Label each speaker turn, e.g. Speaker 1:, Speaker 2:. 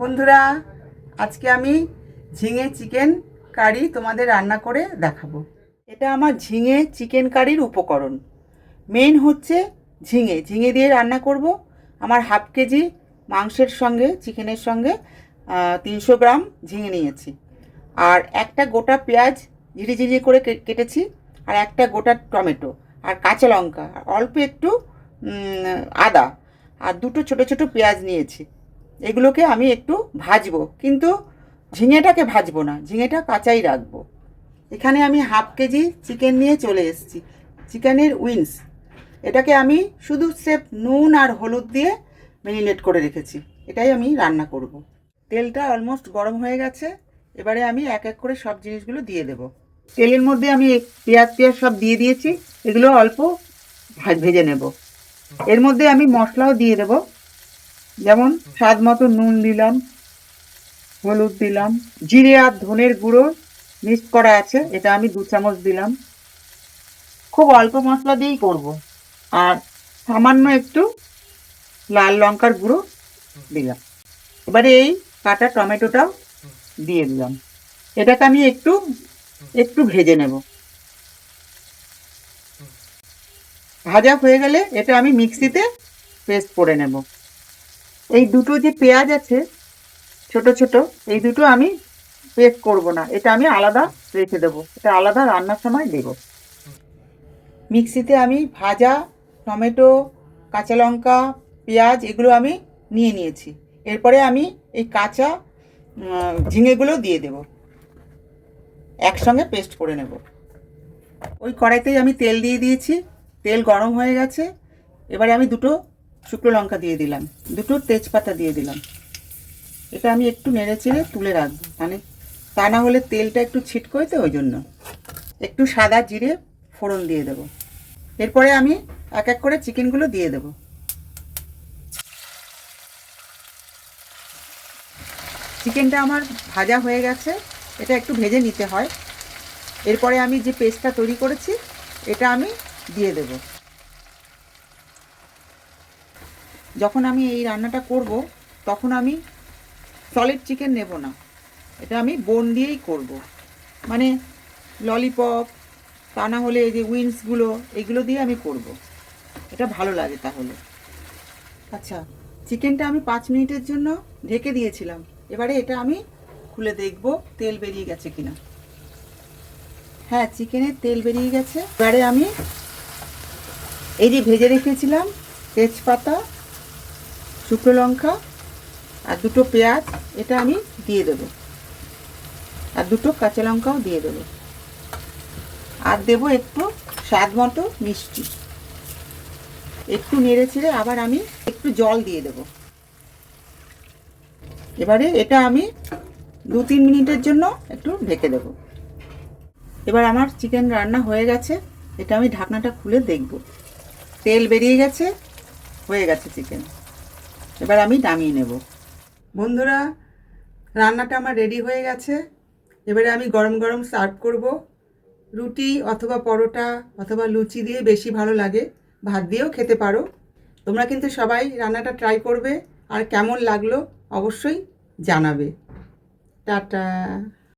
Speaker 1: বন্ধুরা, আজকে আমি ঝিঙে চিকেন কারি তোমাদের রান্না করে দেখাবো। এটা আমার ঝিঙে চিকেন কারির উপকরণ। মেন হচ্ছে ঝিঙে। ঝিঙে দিয়ে রান্না করব। আমার হাফ কেজি মাংসের সঙ্গে, চিকেনের সঙ্গে তিনশো গ্রাম ঝিঙে নিয়েছি। আর একটা গোটা পেঁয়াজ ঝিরি ঝিরি করে কেটেছি, আর একটা গোটা টমেটো, আর কাঁচা লঙ্কা, আর অল্প একটু আদা, আর দুটো ছোট ছোট পেঁয়াজ নিয়েছি। এগুলোকে আমি একটু ভাজবো, কিন্তু ঝিঙেটাকে ভাজবো না, ঝিঙেটা কাঁচাই রাখব। এখানে আমি হাফ কেজি চিকেন নিয়ে চলে এসেছি, চিকেনের উইংস। এটাকে আমি শুধু সেফ নুন আর হলুদ দিয়ে ম্যারিনেট করে রেখেছি, এটাই আমি রান্না করব। তেলটা অলমোস্ট গরম হয়ে গেছে, এবারে আমি এক এক করে সব জিনিসগুলো দিয়ে দেব। তেলের মধ্যে আমি পেঁয়াজ পেঁয়াজ সব দিয়ে দিয়েছি, এগুলো অল্প ভেজে নেব। এর মধ্যে আমি মশলাও দিয়ে দেব। যেমন স্বাদ মতো নুন দিলাম, হলুদ দিলাম, জিরে আর ধনের গুঁড়ো মিক্স করা আছে, এটা আমি দু চামচ দিলাম। খুব অল্প মশলা দিয়েই করব। আর সামান্য একটু লাল লঙ্কার গুঁড়ো দিলাম। এবারে এই কাটা টমেটোটাও দিয়ে দিলাম। এটাকে আমি একটু একটু ভেজে নেব। ভাজা হয়ে গেলে এটা আমি মিক্সিতে পেস্ট করে নেব। এই দুটো যে পেঁয়াজ আছে, ছোট ছোট, এই দুটো আমি পেস্ট করব না। এটা আমি আলাদা রেখে দেবো। এটা আলাদা রান্নার সময় দেব। মিক্সিতে আমি ভাজা, টমেটো, কাঁচা লঙ্কা, পেঁয়াজ, এগুলো আমি নিয়ে নিয়েছি। এরপরে আমি এই কাঁচা ঝিঙেগুলো দিয়ে দেব। একসঙ্গে পেস্ট করে নেব। ওই কড়াইতেই আমি তেল দিয়ে দিয়েছি। তেল গরম হয়ে গেছে। এবারে আমি দুটো শুকনো লঙ্কা দিয়ে দিলাম, দুটো তেজপাতা দিয়ে দিলাম। এটা আমি একটু নেড়ে চেড়ে তুলে রাখব মানে তা না হলে তেলটা একটু ছিটকোয় তো ওই জন্য। একটু সাদা জিরে ফোড়ন দিয়ে দেবো। এরপরে আমি এক এক করে চিকেনগুলো দিয়ে দেবো। চিকেনটা আমার ভাজা হয়ে গেছে, এটা একটু ভেজে নিতে হয়। এরপরে আমি যে পেস্টটা তৈরি করেছি, এটা আমি দিয়ে দেব। যখন আমি এই রান্নাটা করব, তখন আমি সলিড চিকেন নেব না। এটা আমি বোন দিয়েই করব। মানে ললিপপ তা না হলে এই যে উইংসগুলো এগুলো দিয়ে আমি করব। এটা ভালো লাগে তাহলে। আচ্ছা চিকেনটা আমি পাঁচ মিনিটের জন্য ঢেকে দিয়েছিলাম। এবারে এটা আমি খুলে দেখব, তেল বেরিয়ে গেছে কিনা। হ্যাঁ চিকেনের তেল বেরিয়ে গেছে। এবারে আমি এই যে ভেজে রেখেছিলাম তেজপাতা শুকনো লঙ্কা আর দুটো পেঁয়াজ, এটা আমি দিয়ে দেবো। আর দুটো কাঁচা লঙ্কাও দিয়ে দেবো। আর দেবো একটু স্বাদ মতো মিষ্টি। একটু নেড়ে ছেড়ে আবার আমি একটু জল দিয়ে দেব। এবারে এটা আমি দু তিন মিনিটের জন্য একটু ঢেকে দেব। এবার আমার চিকেন রান্না হয়ে গেছে। এটা আমি ঢাকনাটা খুলে দেখব। তেল বেরিয়ে গেছে, হয়ে গেছে চিকেন। এবার আমি নামিয়ে নেব। বন্ধুরা, রান্নাটা আমার রেডি হয়ে গেছে। এবারে আমি গরম গরম সার্ভ করব। রুটি অথবা পরোটা অথবা লুচি দিয়ে বেশি ভালো লাগে। ভাত দিয়েও খেতে পারো। তোমরা কিন্তু সবাই রান্নাটা ট্রাই করবে। আর কেমন লাগল অবশ্যই জানাবে। টাটা।